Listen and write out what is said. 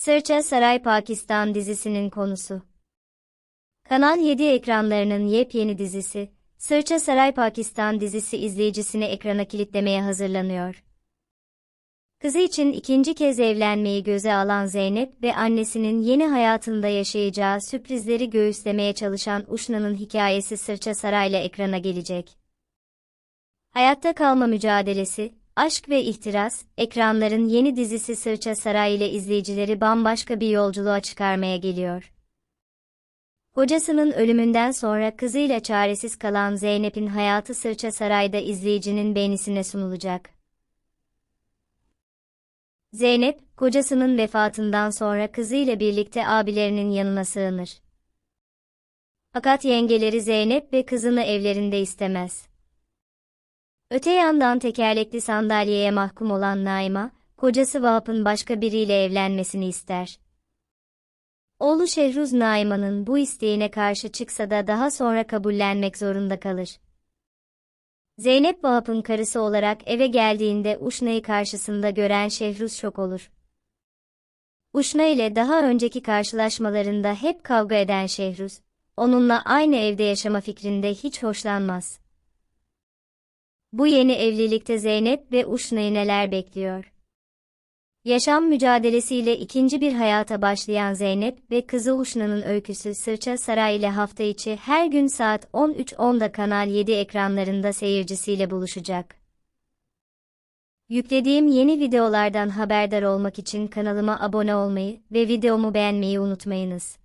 Sırça Saray Pakistan dizisinin konusu. Kanal 7 ekranlarının yepyeni dizisi, Sırça Saray Pakistan dizisi izleyicisini ekrana kilitlemeye hazırlanıyor. Kızı için ikinci kez evlenmeyi göze alan Zeynep ve annesinin yeni hayatında yaşayacağı sürprizleri göğüslemeye çalışan Uşna'nın hikayesi Sırça Saray'la ekrana gelecek. Hayatta kalma mücadelesi, aşk ve ihtiras, ekranların yeni dizisi Sırça Saray ile izleyicileri bambaşka bir yolculuğa çıkarmaya geliyor. Kocasının ölümünden sonra kızıyla çaresiz kalan Zeynep'in hayatı Sırça Saray'da izleyicinin beğenisine sunulacak. Zeynep, kocasının vefatından sonra kızıyla birlikte abilerinin yanına sığınır. Fakat yengeleri Zeynep ve kızını evlerinde istemez. Öte yandan tekerlekli sandalyeye mahkum olan Naima, kocası Vahap'ın başka biriyle evlenmesini ister. Oğlu Şehruz Naima'nın bu isteğine karşı çıksa da daha sonra kabullenmek zorunda kalır. Zeynep Vahap'ın karısı olarak eve geldiğinde Uşna'yı karşısında gören Şehruz şok olur. Uşna ile daha önceki karşılaşmalarında hep kavga eden Şehruz, onunla aynı evde yaşama fikrinde hiç hoşlanmaz. Bu yeni evlilikte Zeynep ve Uşna'yı neler bekliyor? Yaşam mücadelesiyle ikinci bir hayata başlayan Zeynep ve kızı Uşna'nın öyküsü Sırça Saray ile hafta içi her gün saat 13.10'da Kanal 7 ekranlarında seyircisiyle buluşacak. Yüklediğim yeni videolardan haberdar olmak için kanalıma abone olmayı ve videomu beğenmeyi unutmayınız.